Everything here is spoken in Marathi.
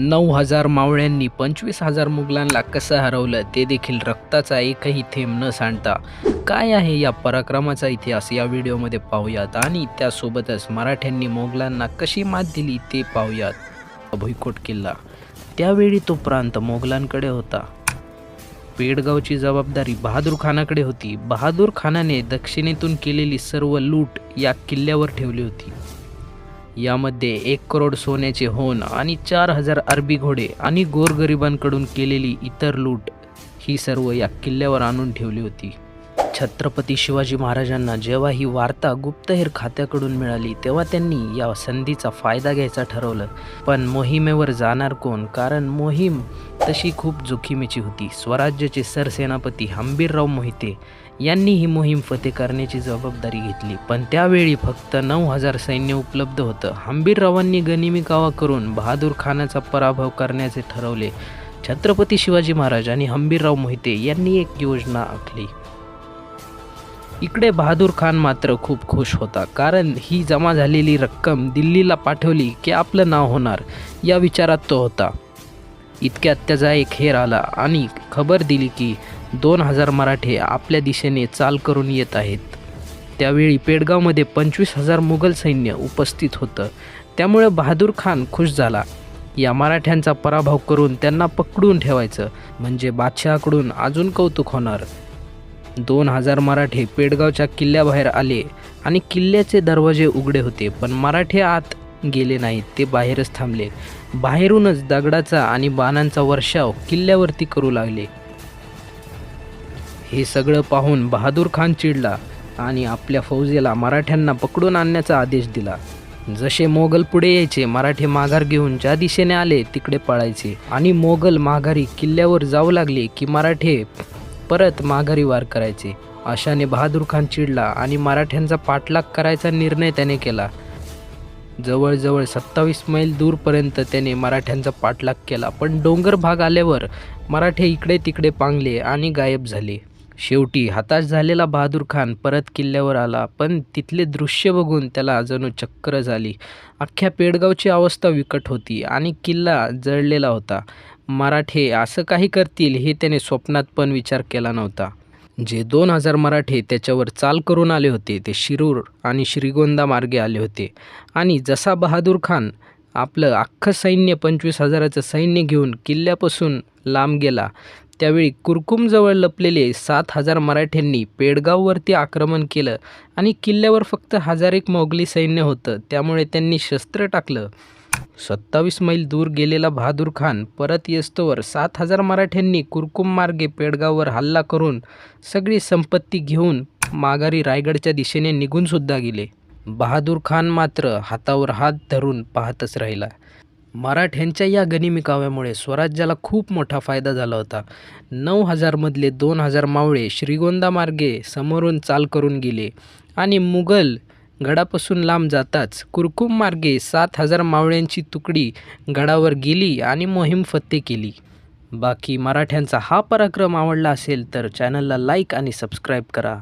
नऊ हजार मावळ्यांनी पंचवीस हजार मुघलांना कसं हरवलं ते देखील रक्ताचा एकही थेंब न सांडता. काय आहे या पराक्रमाचा इतिहास? या व्हिडिओमध्ये पाहूयात आणि त्यासोबतच मराठ्यांनी मोगलांना कशी मात दिली ते पाहूयात. भुईकोट किल्ला. त्यावेळी तो प्रांत मोगलांकडे होता. पेडगावची जबाबदारी बहादूर खानाकडे होती. बहादूर खानाने दक्षिणेतून केलेली सर्व लूट या किल्ल्यावर ठेवली होती. यामध्ये एक करोड सोन्याचे होन आणि चार हजार अरबी घोडे आणि गोरगरिबांकडून केलेली इतर लूट ही सर्व या किल्ल्यावर आणून ठेवली होती. छत्रपती शिवाजी महाराजांना जेव्हा ही वार्ता गुप्तहेर खात्याकडून मिळाली तेव्हा त्यांनी या संधीचा फायदा घ्यायचा ठरवलं. पण मोहिमेवर जाणार कोण? कारण मोहीम तशी खूप जोखीमेची होती. स्वराज्याचे सरसेनापती हंबीरराव मोहिते यांनी ही मोहीम फते करण्याची जबाबदारी घेतली. पण त्यावेळी फक्त नऊ हजार सैन्य उपलब्ध होतं. हंबीररावांनी गनिमी कावा करून बहादूर खानाचा पराभव करण्याचे ठरवले. छत्रपती शिवाजी महाराज आणि हंबीरराव मोहिते यांनी एक योजना आखली. इकडे बहादूर खान मात्र खूप खुश होता कारण ही जमा झालेली रक्कम दिल्लीला पाठवली की आपलं नाव होणार या विचारात तो होता. इतक्यात त्याचा एक हेर आला आणि खबर दिली की दोन हजार मराठे आपल्या दिशेने चाल करून येत आहेत. त्यावेळी पेडगावमध्ये पंचवीस हजार मुघल सैन्य उपस्थित होतं. त्यामुळे बहादूर खान खुश झाला. या मराठ्यांचा पराभव करून त्यांना पकडून ठेवायचं म्हणजे बादशहाकडून अजून कौतुक होणार. दोन हजार मराठे पेडगावच्या किल्ल्याबाहेर आले आणि किल्ल्याचे दरवाजे उघडे होते पण मराठे आत गेले नाहीत ते बाहेरच थांबले. बाहेरूनच दगडाचा आणि बाणांचा वर्षाव किल्ल्यावरती करू लागले. हे सगळं पाहून बहादूर खान चिडला आणि आपल्या फौजेला मराठ्यांना पकडून आणण्याचा आदेश दिला. जसे मोगल पुढे यायचे मराठे माघार घेऊन ज्या दिशेने आले तिकडे पळायचे. आणि मोगल माघारी किल्ल्यावर जाऊ लागले की मराठे परत माघारी वार करायचे. अशाने बहादूर खान चिडला आणि मराठ्यांचा पाठलाग करायचा निर्णय त्याने केला. जवळजवळ सत्तावीस मैल दूरपर्यंत त्याने मराठ्यांचा पाठलाग केला पण डोंगर भाग आल्यावर मराठे इकडे तिकडे पांगले आणि गायब झाले. शेवटी हताश झालेला बहादूर खान परत किल्ल्यावर आला पण तिथले दृश्य बघून त्याला जणू चक्कर झाली. अख्ख्या पेडगावची अवस्था विकट होती आणि किल्ला जळलेला होता. मराठे असं काही करतील हे त्याने स्वप्नात पण विचार केला नव्हता. जे दोन हजार मराठे त्याच्यावर चाल करून आले होते ते शिरूर आणि श्रीगोंदा मार्गे आले होते. आणि जसा बहादूर खान आपलं अख्खं सैन्य पंचवीस हजाराचं सैन्य घेऊन किल्ल्यापासून लांब गेला त्यावेळी कुरकुमजवळ लपलेले सात हजार मराठ्यांनी पेडगाववरती आक्रमण केलं आणि किल्ल्यावर फक्त हजार एक मोगली सैन्य होतं त्यामुळे त्यांनी शस्त्र टाकलं. सत्तावीस मैल दूर गेलेला बहादूर खान परत येस्तोवर सात हजार मराठ्यांनी कुरकुम मार्गे पेडगाववर हल्ला करून सगळी संपत्ती घेऊन माघारी रायगडच्या दिशेने निघूनसुद्धा गेले. बहादूर खान मात्र हातावर हात धरून पाहतच राहिला. मराठ्यांच्या या गनिमी काव्यामुळे स्वराज्याला खूप मोठा फायदा झाला होता. नऊ हजारमधले दोन हजार मावळे श्रीगोंदामार्गे समोरून चाल करून गेले आणि मुघल गडापासून लांब जाताच कुरकुम मार्गे सात हजार मावळ्यांची तुकडी गडावर गेली आणि मोहीम फत्ते केली. बाकी मराठ्यांचा हा पराक्रम आवडला असेल तर चॅनलला लाईक आणि सबस्क्राईब करा.